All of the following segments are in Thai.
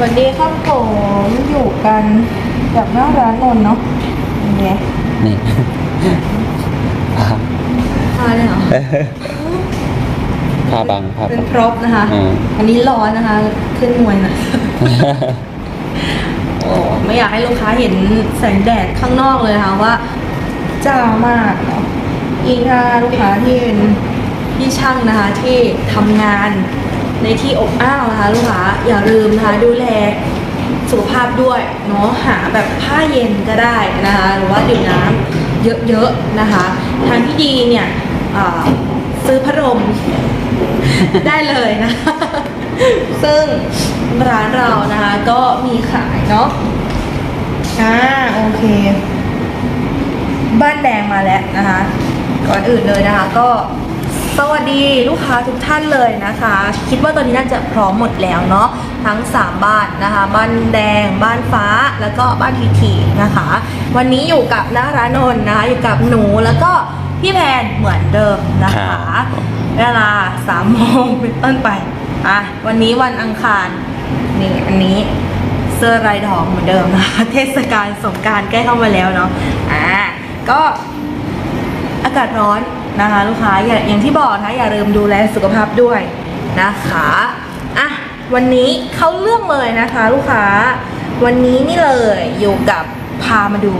วันนี้ครับผมอยู่กันกับหน้าร้านนนท์เนาะยังไงนี่ผ้าเนี่ยเหรอผ้าบังผ้าเป็บันง พร็อพนะคะ อืม อันนี้ร้อนนะคะขึ้นมวยหนะโอ้ไม่อยากให้ลูกค้าเห็นแสงแดดข้างนอกเลยนะคะว่าจ้ามากเนาะอีกค่ะลูกค้าที่เป็นพี่ช่างนะคะที่ทำงาน ในที่อบอ้าวนะคะลูกค้าอย่าลืมนะคะดูแลสุขภาพด้วยเนาะหาแบบผ้าเย็นก็ได้นะคะหรือว่าดื่มน้ำเยอะๆนะคะ ทางที่ดีเนี่ยซื้อพัดลมได้เลยนะ ซึ่งร้านเรานะคะก็มีขายเนาะอ่าโอเค บ้านแดงมาแล้วนะคะ ก่อนอื่นเลยนะคะก็ สวัสดีลูกค้าทุกท่านเลยนะคะ คิดว่าตอนนี้น่าจะพร้อมหมดแล้วเนาะทั้ง 3 บ้านนะคะ บ้านแดง บ้านฟ้าแล้วก็บ้านทีทีนะคะ วันนี้อยู่กับนาร้านนท์นะคะอยู่กับหนูแล้วก็พี่แพนเหมือนเดิมนะคะครับเวลาสามโมงเป็นต้นไปอะวันนี้วันอังคารนี่อันนี้เสื้อลายดอกเหมือนเดิมนะคะเทศกาลสงกรารใกล้เข้ามาแล้วเนาะอ่าก็อากาศร้อน นะคะ ลูกค้าอย่าอย่างที่บอกนะอย่าลืมดูแลสุขภาพด้วยนะคะอะวันนี้เข้าเรื่องเลยนะคะ ลูกค้า วันนี้นี่เลยอยู่กับพามาดู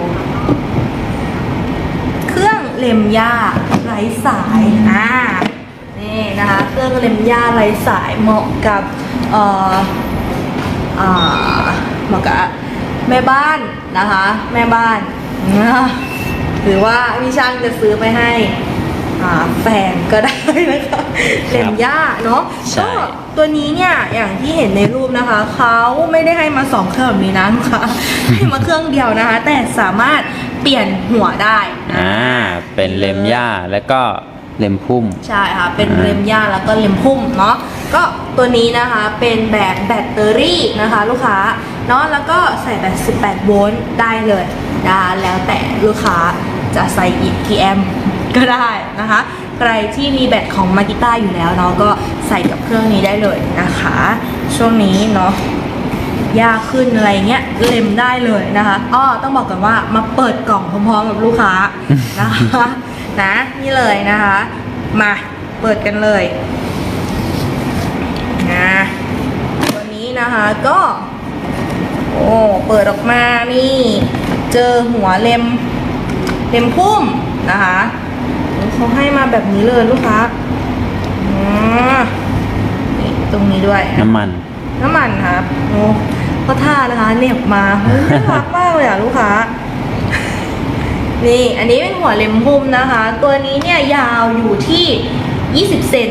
เครื่องเล็มหญ้าไร้สายอ่านี่นะคะเครื่องเล็มหญ้าไร้สายเหมาะกับเอ่ออ่าเหมาะกับแม่บ้านนะคะ แม่บ้านนะหรือว่าพี่ช่างจะซื้อไปให้ อ่าแฟนก็ได้นะคะเล็มหญ้าเนาะใช่ ก็ตัวนี้เนี่ยอย่างที่เห็นในรูปนะคะเขาไม่ได้ให้มาสองเครื่องแบบนี้นะลูกค้าให้มาเครื่องเดียวนะคะ แต่สามารถเปลี่ยนหัวได้นะ อ่าเป็นเลมหญ้าแล้วก็เลมพุ่ม ใช่ค่ะ เป็นเลมหญ้าแล้วก็เลมพุ่มเนาะ ก็ตัวนี้นะคะเป็นแบบแบตเตอรี่นะคะ ลูกค้า เนาะ แล้วก็ใส่แบต 18 โวลต์ได้เลยนะคะแล้วแต่ลูกค้าจะใส่อีกกี่แอมป์ ก็ได้นะคะ ใครที่มีแบตของมากิต้าอยู่แล้วเนาะก็ใส่กับเครื่องนี้ได้เลยนะคะ ช่วงนี้เนาะยากขึ้นอะไรเงี้ยเล็มได้เลยนะคะอ้อต้องบอกกันว่ามาเปิดกล่องพร้อมๆกับลูกค้านะคะนะนี่เลยนะคะ มาเปิดกันเลยนะตัวนี้นะคะก็ โอ้เปิดออกมานี่ เจอหัวเล็มเล็มพุ่มนะคะ เขาให้มาแบบนี้เลยลูกค้าอ๋อนี่ตรงนี้ด้วยน้ำมัน น้ำมันครับโอ้ก็ท่านะคะเหน็บมาเฮ้ยน่ารักมากเลยอะลูกค้า นี่อันนี้เป็นหัวเล็มพุ่มนะคะ ตัวนี้เนี่ยยาวอยู่ที่ 20 เซน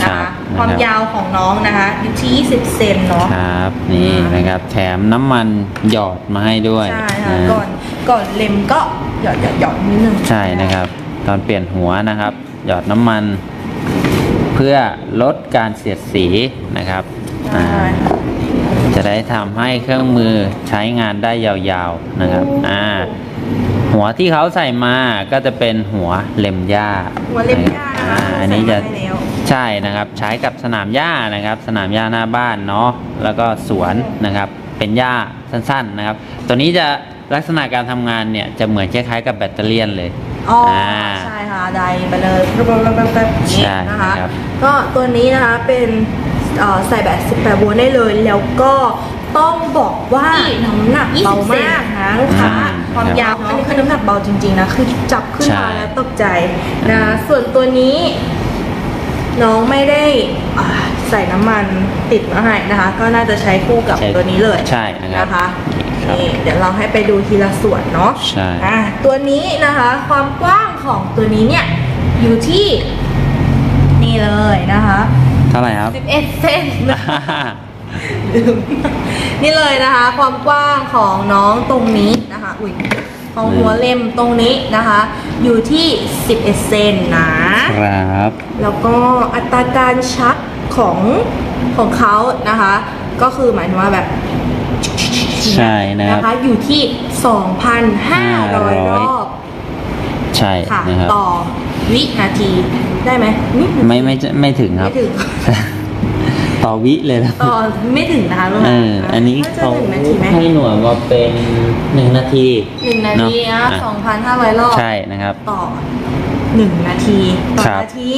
นะครัคะบความยาวของน้องนะคะอยู่ที่ 20 เซนเนาะครับนี่นะครับ แถมน้ำมันหยอดมาให้ด้วย ใช่ค่ะนะก่อนก่อนเล็มก็หยอดหยอดหยอดนิดนึงใช่นะครับ ตอนเปลี่ยนหัวนะครับ หยอดน้ำมัน เพื่อลดการเสียดสีนะครับอ่าใช่ค่ะจะได้ทำให้เครื่องมือใช้งานได้ยาวๆนะครับอ่าหัวที่เขาใส่มาก็จะเป็นหัวเล็มหญ้าหัวเล็มหญ้านะคะอ่าอันนี้จะใส่มาให้แล้วใช่นะครับ ใช้กับสนามหญ้านะครับ สนามหญ้าหน้าบ้านเนาะแล้วก็สวนนะครับ เป็นหญ้าสั้นๆนะครับ ตัวนี้จะลักษณะการทำงานเนี่ยจะเหมือนคล้ายๆกับแบตเตอรี่ยนเลย อ๋ออา ใช่ค่ะไดไปเลยแบบๆๆๆๆใช่นะคะครับ ก็ตัวนี้นะคะเป็นเอ่อใส่แบบ18โวลต์ได้เลยแล้วก็ต้องบอกว่าน้ำหนักเบามากนะลูกค้าอืมความยาวอันนี้คือน้ำหนักเบาจริงๆนะคือจับขึ้นใช่ มาแล้วตกใจนะส่วนตัวนี้ น้องไม่ได้อ่าใส่น้ำมันติดมาให้นะคะ ก็น่าจะใช้คู่กับใช่ตัวนี้เลยใช่นะครับนะคะครับ นี่เดี๋ยวเราให้ไปดูทีละส่วนเนาะ ใช่ อะตัวนี้นะคะความกว้างของตัวนี้เนี่ย อยู่ที่ นี่เลยนะคะเท่าไหร่ครับ 11เซนนี่เลยนะคะ ความกว้างของน้องตรงนี้นะคะ อุ้ย ของหัวเล็มตรงนี้นะคะ อยู่ที่ 11 เซนนะครับ แล้วก็อัตราการชักของของเขานะคะ ก็คือหมายถึงว่าแบบใช่นะครับนะคะอยู่ที่ 2,500 รอบ ใช่ค่ะนะครับต่อวินาทีได้ไหมนิดนึงไม่ไม่ไม่ถึงครับไม่ถึง ต่อวิเลยนะต่อไม่ถึงนะคะลูกเอค้าออันนี้น่าจะเขาหนึ่งนาทีไหมให้หน่วยมาเป็นหนึ่งนาทีหนึ่งนาทีนะเอะสองพันห้าร้อยรอบใช่นะครับต่อหนึ่งนาทีต่อครับนาที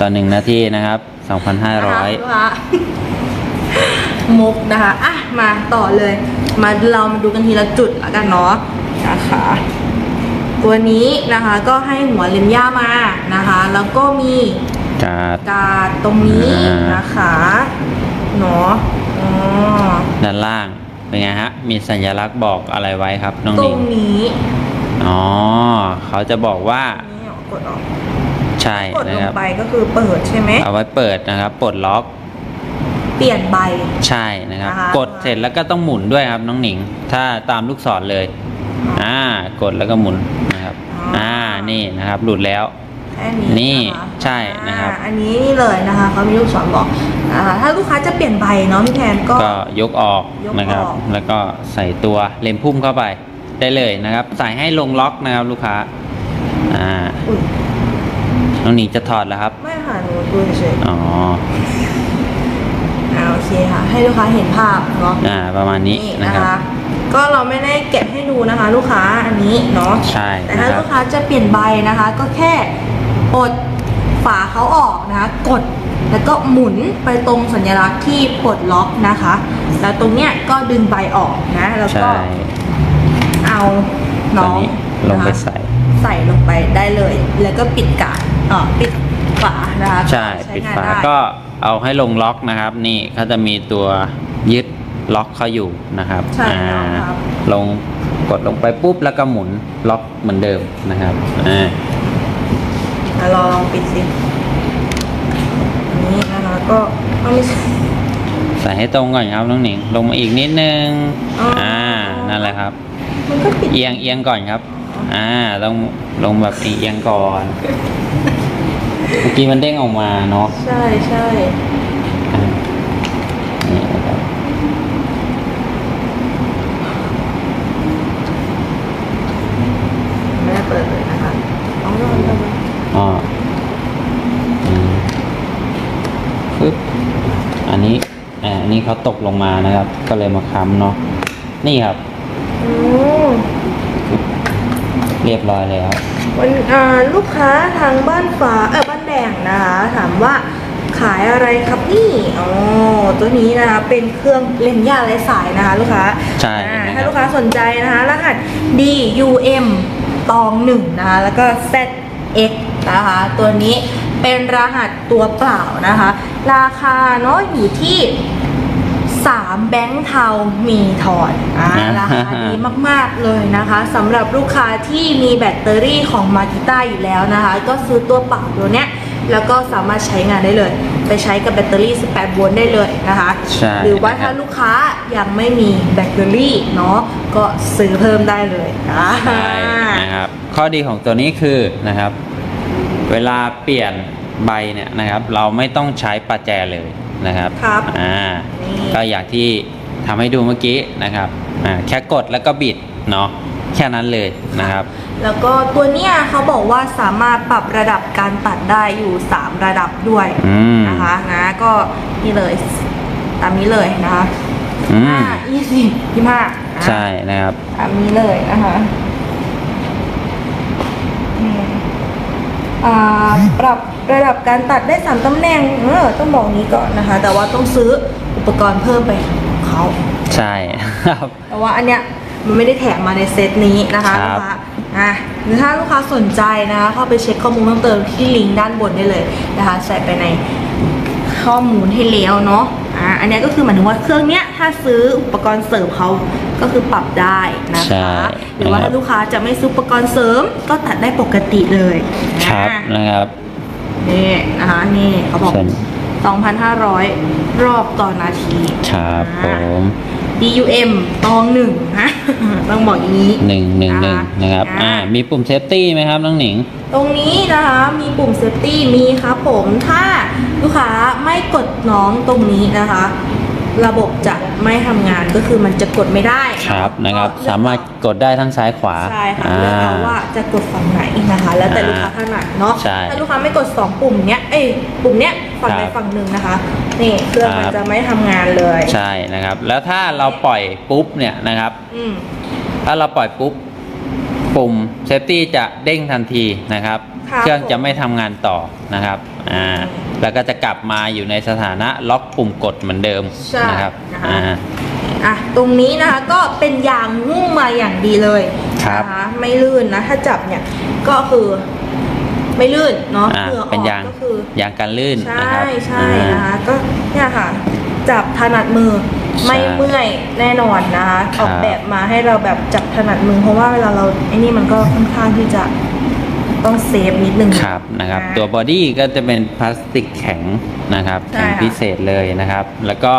ต่อหนึ่งนาทีนะครับสองพันห้าร้อยนะคะมุกนะคะอะมาต่อเลย มาเรามาดูกันทีละจุดแล้วกันเนาะนะคะตัวนี้นะคะก็ให้หัวเลมย่ามานะคะ แล้วก็มี การ์ดการ์ดตรงนี้อ่านนะคะเนาะอ๋อด้านล่างเป็นไงฮะ มีสัญลักษณ์บอกอะไรไว้ครับ น้องตหรนิงงนี้อ๋อเขาจะบอกว่านี่เอากดออกใช่กดนะลงครับไปก็คือเปิดใช่ไหมเอาไว้เปิดนะครับปลดล็อกเปลี่ยนใบ ใช่นะครับนะคะกดเสร็จแล้วก็ต้องหมุนด้วยครับน้องหนิง ถ้าตามลูกศรเลยอ่ากดแล้วก็หมุนนะครับ อ่านี่นะครับ หลุดแล้ว แค่นี้นี่ะคะใช่นะครับอ่าอันนี้นี่เลยนะคะเขามีลูกศรบอกนะคะถ้าลูกค้าจะเปลี่ยนใบเนาะพี่แทนก็ ก็ยกออกยกออก นะครับ แล้วก็ใส่ตัวเลมพุ่มเข้าไปได้เลยนะครับ ใส่ให้ลงล็อกนะครับลูกค้าอ่าอุ๊ยน้องหนิงจะถอดแล้วครับไม่ค่ะหนูดูเฉยอ๋อๆอ่าโอเคค่ะ ให้ลูกค้าเห็นภาพเนาะอ่าประมาณนี้นะนะครับคะก็เราไม่ได้แกะให้ดูนะคะ ลูกค้าอันนี้เนาะ ใช่แต่นะถ้าครัลูบกค้าจะเปลี่ยนใบนะคะ ก็แค่ ปลดฝาเขาออกนะคะ กดแล้วก็หมุนไปตรงสัญลักษณ์ที่ปลดล็อกนะคะ แล้วตรงเนี้ยก็ดึงใบออกนะ แล้วก็ใช่เอาตน้อนองนี้ลงไปนะคะใส่ ใส่ลงไปได้เลย แล้วก็ปิดกาดอ่าปิดฝานะคะใช่ปิดงนฝาไก็เอาให้ลงล็อกนะครับ นี่เขาจะมีตัวยึดล็อกเขาอยู่นะครับใช่แล้วครับลงกดลงไปปุ๊บแล้วก็หมุนล็อกเหมือนเดิมนะครับอ่า อะรอลองปิดสิอันนี้นะคะก็เอาไม่ใช่ ใส่ให้ตรงก่อนครับน้องหนิง ลงมาอีกนิดนึง อ๋ออ่ อ่า นั่นแหละครับ มันก็ปิดเอียงเอียงก่อนครับ อ่าต้องลงแบบเอียงก่อน เมื่อกี้มันเด้งออกมาเนาะ ใช่ใช่ อ่านี่นะครับ ไม่ได้เปิดเลยนะคะเอาลองดู อ๋ออืมปึ๊บ อันนี้อ่าอั นนี้เขาตกลงมานะครับ ก็เลยมาค้ำเนาะนี่ครับ อืมเรียบร้อยแล้ว วันอ่าลูกค้าทางบ้านฟ้าเออบ้านแดงนะคะ ถามว่าขายอะไรครับนี่อ๋อตัวนี้นะคะเป็นเครื่องเล่นยาไร้สายนะคะ ลูกค้าใช่อ่านะครับ ถ้าลูกค้าสนใจนะคะรหัส DUM ตองหนึ่งนะคะ แล้วก็ ZX นะคะ ตัวนี้เป็นรหัสตัวเปล่านะคะ ราคาเนาะอยู่ที่ 3 แบงค์เทามีถอนอ่าอ่าราคาดีมากๆเลยนะคะสำหรับลูกค้าที่มีแบตเตอรี่ของมากิต้าอยู่แล้วนะคะ ก็ซื้อตัวเปล่าตัวเนี้ยแล้วก็สามารถใช้งานได้เลย ไปใช้กับแบตเตอรี่ 18 โวลต์ได้เลยนะคะ ใช่ หรือว่านะครัถ้าบลูกค้ายังไม่มีแบตเตอรี่เนาะก็ซื้อเพิ่มได้เลยอ่า ใช่นะครับข้อดีของตัวนี้คือนะครับ เวลาเปลี่ยนใบเนี่ยนะครับ เราไม่ต้องใช้ประแจเลย นะครับครับอ่านี่ก็อย่างที่ทำให้ดูเมื่อกี้นะครับอ่าแค่กดแล้วก็บิดเนาะแค่นั้นเลยนะครับ แล้วก็ตัวเนี้ยเขาบอกว่าสามารถปรับระดับการตัดได้อยู่ 3 ระดับด้วยอืมนะคะนะก็นี่เลยตามนี้เลยนะคะอืมห้ายี่สิบยี่ห้าใช่นะครับตามนี้เลยนะคะอืมอ่า ปรับระดับการตัดได้สามตำแหน่งเออต้องบอกนี้ก่อนนะคะ แต่ว่าต้องซื้ออุปกรณ์เพิ่มไปของเขาใช่ครับแต่ว่าอันเนี้ยมันไม่ได้แถมมาในเซตนี้นะคะครัลูบกค้าอะหรือถ้าลูกค้าสนใจนะคะเข้าไปเช็คข้อมูลเพิ่มเติมที่ลิงก์ด้านบนได้เลยนะคะใส่ไปในข้อมูลให้แล้วเนาะ อะอันเนี้ยก็คือหมายถึงว่าเครื่องเนี้ยถ้าซื้ออุปกรณ์เสริมเขาก็คือปรับได้นะใช่คะหรือว่าถ้าลูกค้าจะไม่ซื้ออุปกรณ์เสริมก็ตัดได้ปกติเลยครับอะนะครับนี่นะคะนี่เขาบอกเช่น2,500 รอบต่อนาทีครับผอะม DUM ตองหนึ่งฮะต้องบอกอย่างนี้หนึ่งหนึ่งหนึ่งนะครับ อ่า มีปุ่มเซฟตี้ไหมครับน้องหนิง ตรงนี้นะคะมีปุ่มเซฟตี้มีครับผมถ้า ลูกค้าไม่กดน้องตรงนี้นะคะ ระบบจะไม่ทำงานก็คือมันจะกดไม่ได้ครับนะครับก็เลือกสามารถกดได้ทั้งซ้ายขวาใช่ค่ะอ่า เลือกเอาว่าจะกดฝั่งไหนนะคะ แล้วแต่อ่าลูกค้าถนัดเนาะใช่ถ้าลูกค้าไม่กดสองปุ่มเนี้ยเอ้ยปุ่มเนี้ยฝั่งใดครับฝั่งหนึ่งนะคะ นี่เครื่องมันครับ จะไม่ทำงานเลยใช่นะครับ แล้วถ้าเราปล่อยปุ๊บเนี่ยนะครับ อืมถ้าเราปล่อยปุ๊บปุ่มเซฟตี้จะเด้งทันทีนะครับครับเครื่องจะผมไม่ทำงานต่อนะครับอ่า แล้วก็จะกลับมาอยู่ในสถานะล็อกปุ่มกดเหมือนเดิมใช่นะครับนะคะ อ่า อะตรงนี้นะคะก็เป็นยางหุ้มมาอย่างดีเลยครับ นะคะไม่ลื่นนะ ถ้าจับเนี่ยก็คือไม่ลื่นเนาะอ่าเหงื่ออเป็นอกยางก็คือ ยางกันลื่นใช่นะครับใช่อ่า นะคะก็เนี่ยค่ะ จับถนัดมือใช่ไม่เมื่อยแน่นอนนะคะครัอบ อกแบบมาให้เราแบบจับถนัดมือเพราะว่าเวลาเราไอ้นี่มันก็ค่อนข้างที่จะ ต้องเซฟนิดนึงครับนะครับอ่าตัวบอดี้ก็จะเป็นพลาสติกแข็งนะครับใช่แข็งค่ะพิเศษเลยนะครับ แล้วก็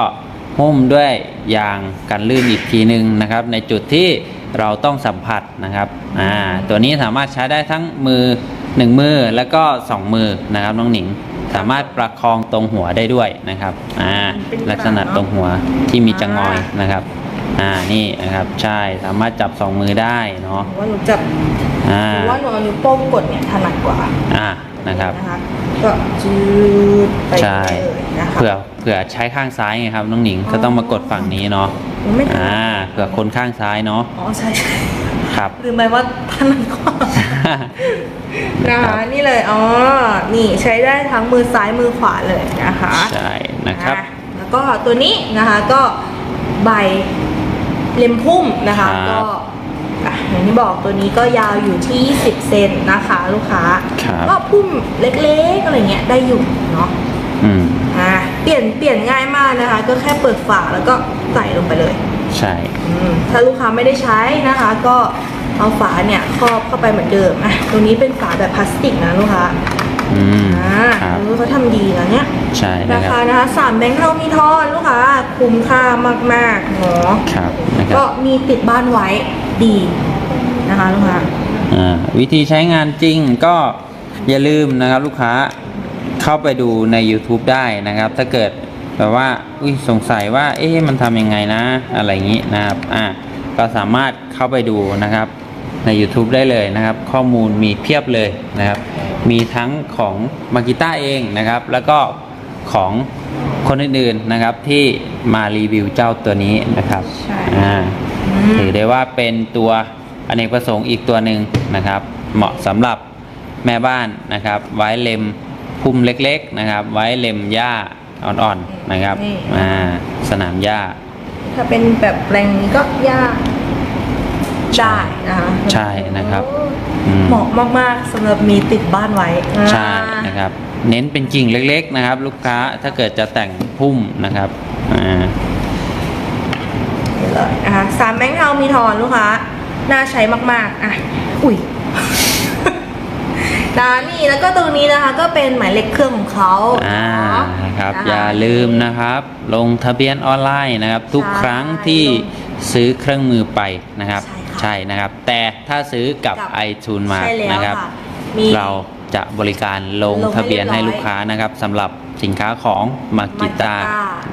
หุ้มด้วยยางกันลื่นอีกทีหนึ่งนะครับ ในจุดที่เราต้องสัมผัสนะครับอ่าตัวนี้สามารถใช้ได้ทั้งมือหนึ่งมือแล้วก็สองมือนะครับน้องหนิงสามารถประคองตรงหัวได้ด้วยนะครับอ่าเป็นกระลักษณะตรงหัวที่มีจะงอยอ่านนะครับ อ่านี่นะครับใช่สามารถจับสองมือได้เนาะหนูว่าหนูจับอ่าหนูว่าหนูเอานิ้วโป้งกดเนี่ยถนัดกว่าอ่านะครับนะคะก็จืดไปใช่เลยนะคะ เผื่อเผื่อใช้ข้างซ้ายไงครับน้องหนิงก็ต้องมากดฝั่งนี้เนาะหนูไม่ถนัด อ่าเผื่อคนข้างซ้ายเนาะอ๋อใช่ใช่ครับ ลืมไปว่าถนัดกว่านะคะนี่เลยอ๋อนี่ใช้ได้ทั้งมือซ้ายมือขวาเลยนะคะ ใช่นะครับ อ่แล้วก็ตัวนี้นะคะก็ใบ เล็มพุ่มนะคะครับก็อะอย่างที่บอกตัวนี้ก็ยาวอยู่ที่20เซนนะคะ ลูกค้าครับก็พุ่มเล็กๆอะไรเงี้ยได้อยู่เนาะอืมอะเปลี่ยนเปลี่ยนง่ายมากนะคะ ก็แค่เปิดฝาแล้วก็ใส่ลงไปเลย ใช่อืมถ้าลูกค้าไม่ได้ใช้นะคะ ก็เอาฝาเนี่ยครอบเข้าไปเหมือนเดิมอะตรงนี้เป็นฝาแบบพลาสติกนะลูกค้าอืมอ่าครับเออเขาทำดีนะเนี่ยใช่รานะคคารับนะคะสามแบงค์เท่ามีทอนลูกค้าคุ้มค่ามากๆเนาะครับ นะคก็รับมีติดบ้านไว้ดีนะคะลูกค้าอ่าวิธีใช้งานจริงก็อย่าลืมนะครับลูกค้าเข้าไปดูใน YouTube ได้นะครับ ถ้าเกิดแบบว่าอุ้ยสงสัยว่า เอ๊ะมันทำยังไงนะ อะไรอย่างนี้นะครับอ่าก็สามารถเข้าไปดูนะครับใน YouTube ได้เลยนะครับ ข้อมูลมีเพียบเลยนะครับ มีทั้งของมากิต้าเองนะครับ แล้วก็ของ คนอื่นๆนะครับที่มารีวิวเจ้าตัวนี้นะครับใช่อ่าอืมถือได้ว่าเป็นตัวอเนกประสงค์อีกตัวหนึ่งนะครับ เหมาะสำหรับแม่บ้านนะครับ ไว้เล็มพุ่มเล็กๆนะครับ ไว้เล็มหญ้าอ่อนๆนะครับนี่ อ่าสนามหญ้า ถ้าเป็นแบบแปลงนี้ก็ยากได้นะคะใช่นะครับโอ้อืม เหมาะมากๆสำหรับมีติดบ้านไว้ใช่อ่านะครับ เน้นเป็นกิ่งเล็ก ๆ นะครับ ลูกค้าถ้าเกิดจะแต่งพุ่มนะครับอ่านี่เลยนะคะสามแบงค์เทามีทอนลูกค้า น่าใช้มากๆอะอุ้ยดานี่แล้วก็ตรงนี้นะคะก็เป็นหมายเลขเครื่องของเขาอ่าเนาะนะครับนะคะอย่าลืมนะครับ ลงทะเบียนออนไลน์นะครับ ทุกใช่ครั้งที่ซื้อเครื่องมือไปนะครับ ใช่ค่ะใช่นะครับ แต่ถ้าซื้อกับกับ iTunes มาใช่แล้วนะครับค่ะมีเรา จะบริการลงลงให้ทะเบียนให้เรียบร้อย ลูกค้านะครับสำหรับสินค้าของมากิตา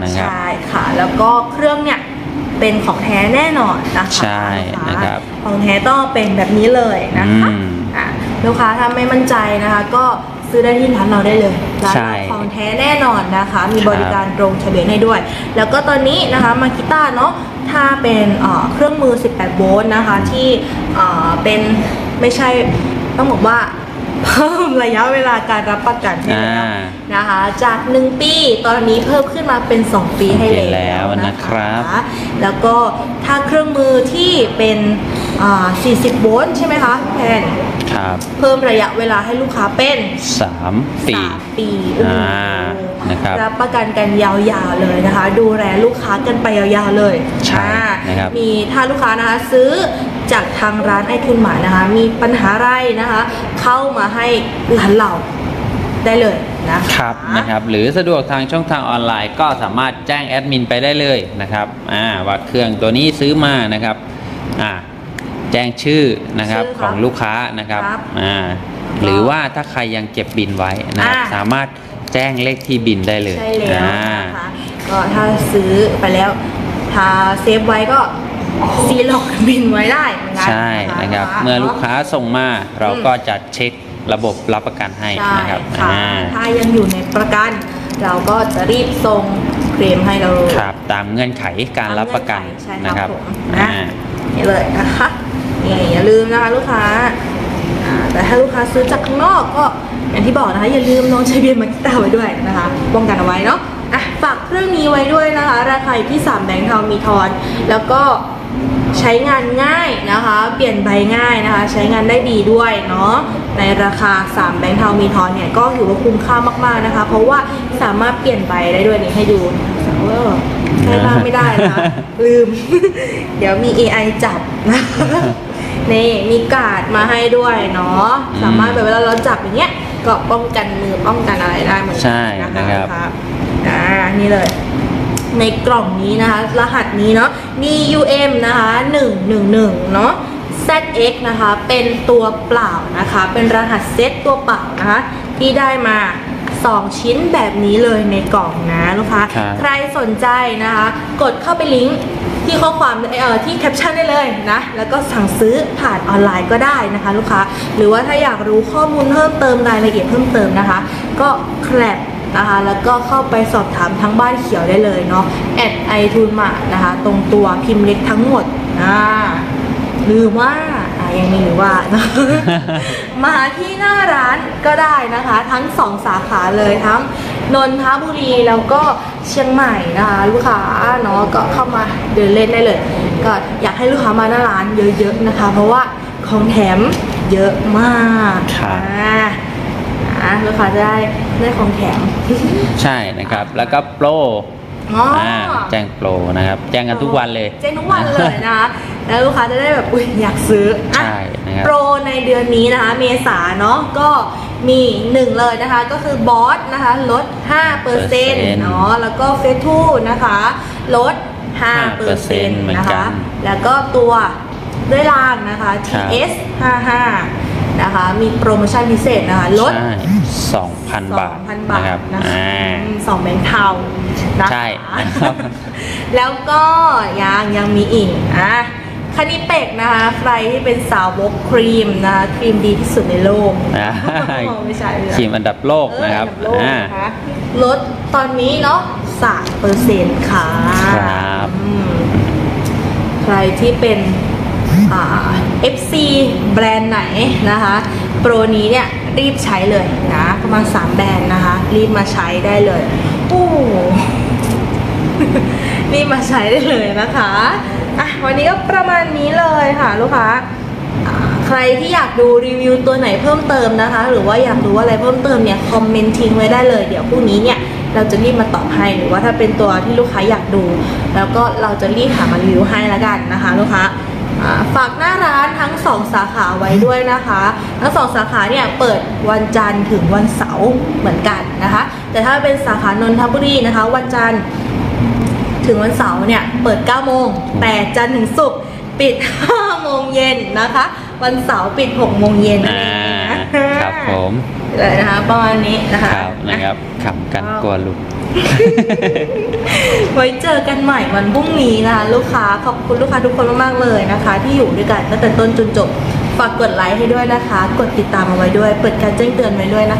นะครับ ใช่ค่ะ แล้วก็เครื่องเนี่ยเป็นของแท้แน่นอนนะคะใช่นะครับ ของแท้ต้องเป็นแบบนี้เลยนะคะอืมอะลูกค้าถ้าไม่มั่นใจนะคะ ก็ซื้อได้ที่ร้านเราได้เลยร้านใช่เราของแท้แน่นอนนะคะ มีครับบริการตรงทะเบียนให้ด้วย แล้วก็ตอนนี้นะคะมากิต้าเนาะถ้าเป็นเอ่อเครื่องมือ 18 โวลต์นะคะที่เอ่อเป็นไม่ใช่ต้องบอกว่า เพิ่มระยะเวลาการรับประกันให้แล้วอ่า นะคะ จาก 1 ปีตอนนี้เพิ่มขึ้นมาเป็น 2 ปีให้ให้แล้แล้ววนะนะคคะรับแล้วก็ถ้าเครื่องมือที่เป็นอ่า40 โวลต์ใช่ไหมคะพี่แพนครับเพิ่มระยะเวลาให้ลูกค้าเป็น สามปี สามปีโอ้โหอ่านะครับรับประกันกันยาวๆเลยนะคะ ดูแลลูกค้ากันไปยาวๆเลยใช่อ่านะครับมีถ้าลูกค้านะคะซื้อ จากทางร้านไอทุนหมายนะคะ มีปัญหาอะไรนะคะ เข้ามาให้ร้านเราได้เลยนะคะครับนะครับหรือสะดวกทางช่องทางออนไลน์ก็สามารถแจ้งแอดมินไปได้เลยนะครับอ่าว่าเครื่องตัวนี้ซื้อมานะครับอ่าแจ้งชื่อนะครับชื่อขครับองลูกค้านะครับครับอ่าหรือว่าถ้าใครยังเก็บบินไว้นะครับอ่า สามารถแจ้งเลขที่บินได้เลยใช่แล้วอ่า นะคะก็ถ้าซื้อไปแล้ว ถ้าเซฟไว้ก็ ซีล็อกบินไว้ได้เหมือนกันใช่นะครับ เมื่อลูกค้าส่งมาเราก็จะเช็ครับบบรับประกันให้ใช่นะครับค่ะอ่าถ้ายังอยู่ในประกัน เราก็จะรีบส่งเคลมให้เราครับตามเงื่อนไขการรับประกันใช่นะคครัรับบผมอ่านะนี่เลยนะคะนี่อย่าลืมนะคะลูกค้าอ่าแต่ถ้าลูกค้าซื้อจากข้างนอกก็อย่างที่บอกนะคะอย่าลืมน้องใช้เบียร์มากิต้าไว้ด้วยนะคะป้องกันเอาไว้เนาะอะฝากเครื่องนี้ไว้ด้วยนะคะ ราคาอยู่ที่3แบงค์เทามีทอน แล้วก็ ใช้งานง่ายนะคะ เปลี่ยนใบง่ายนะคะ ใช้งานได้ดีด้วยเนาะในราคา 3 แบงค์เทามีทอนเนี่ยก็ถือว่าคุ้มค่ามากๆนะคะ เพราะว่าสามารถเปลี่ยนใบได้ด้วยนี่ให้ดูเออใช้บ้างไม่ได้นะลืม เดี๋ยวมี AI จับนะนี่มีการ์ดมาให้ด้วยเนาะอืมสามารถแบบเวลาเราจับอย่างเงี้ยก็ป้องกันมือป้องกันอะไรได้เหมือนกัใช่นะคะนะครับอ่านี่เลย ในกล่องนี้นะคะ รหัสนี้เนาะ DUM นะคะ 111 เนาะ ZX นะคะ เป็นตัวเปล่านะคะ เป็นรหัสเซตตัวเปล่านะคะ ที่ได้มา 2 ชิ้นแบบนี้เลยในกล่องนะลูกค้าครับใครสนใจนะคะ กดเข้าไปลิงก์ที่ข้อความเอ่อที่แคปชั่นได้เลยนะ แล้วก็สั่งซื้อผ่านออนไลน์ก็ได้นะคะ ลูกค้า หรือว่าถ้าอยากรู้ข้อมูลเพิ่มเติมรายละเอียดเพิ่มเติมนะคะ ก็แคลบ นะคะแล้วก็เข้าไปสอบถามทั้งบ้านเขียวได้เลยเนาะแอดไอทูนมานะคะตรงตัวพิมพ์เล็กทั้งหมดอ่าหรือว่าอ่ายังมีหรือว่านะมาที่หน้าร้านก็ได้นะคะ ทั้งสองสาขาเลยทั้งนนทบุรีแล้วก็เชียงใหม่นะคะลูกค้าเนาะก็เข้ามาเดินเล่นได้เลย ก็อยากให้ลูกค้ามาหน้าร้านเยอะๆนะคะ เพราะว่าของแถมเยอะมากครับอ่าอ่า ลูกค้าจะได้ได้ของแถมใช่นะครับ แล้วก็โปรอ๋อออ่าแจ้งโปรนะครับ แจ้งกันทุกวันเลย แจ้งทุกวันเลยนะคะแล้วลูกค้าจะได้แบบอุ้ยอยากซื้ออะใช่นะครับโปรในเดือนนี้นะคะ เมษาเนาะก็มีหนึ่งเลยนะคะ ก็คือบอสนะคะลด5%เเนาะแล้วก็เฟทูนะคะลด5%นะคะ แล้วก็ตัวด้วยรางนะคะ TS 55 นะคะ มีโปรโมชั่นพิเศษนะคะลดใช่สองพันบาท2,000 บานะคทรับนะคะอ่าอืมสองแบงค์เทานะคะใช่นะครับ แล้วก็ยังยังมีอีกอะคานิเป็กนะคะ ใครที่เป็นสาวกครีมนะคะครีมดีที่สุดในโลกอ่าไม่ใช่เลย ครีมอันดับโลกนะครับเอออันดับโลกอ่านะคะลดตอนนี้เนาะ3เปอร์เซ็นต์ค่ะครับ อืมใครที่เป็น เอ่า FC แบรนด์ไหนนะคะโปรนี้เนี่ยรีบใช้เลยนะประมาณ 3 แบรนด์นะคะ รีบมาใช้ได้เลยโอ้รีบมาใช้ได้เลยนะคะอะวันนี้ก็ประมาณนี้เลยค่ะลูกค้าใครที่อยากดูรีวิวตัวไหนเพิ่มเติมนะคะ หรือว่าอยากรู้อะไรเพิ่มเติมเนี่ยคอมเมนต์ทิ้งไว้ได้เลยเดี๋ยวพรุ่งนี้เนี่ยเราจะรีบมาตอบให้หรือว่าถ้าเป็นตัวที่ลูกค้าอยากดู แล้วก็เราจะรีบหามารีวิวให้ละกันนะคะ ลูกค้า ฝากหน้าร้านทั้งสองสาขาไว้ด้วยนะคะ ทั้งสองสาขาเนี่ยเปิดวันจันทร์ถึงวันเสาร์เหมือนกันนะคะ แต่ถ้าเป็นสาขานนทบุรีนะคะ วันจันทร์ถึงวันเสาร์เนี่ยเปิด 9 โมง แต่จันทร์ถึงศุกร์ปิด 5 โมงเย็นนะคะ วันเสาร์ปิด 6 โมงเย็น นั่นอ่าเองนะครับผมเลยนะคะประมาณนี้นะคะครับนะครับขำกันกลัวหลุดไว้เจอกันใหม่วันพรุ่งนี้นะคะลูกค้าขอบคุณลูกค้าทุกคนมากๆเลยนะคะ ที่อยู่ด้วยกันตั้งแต่ต้นจนจบฝากกดไลค์ให้ด้วยนะคะ กดติดตามเอาไว้ด้วย เปิดการแจ้งเตือนไว้ด้วยนะคะ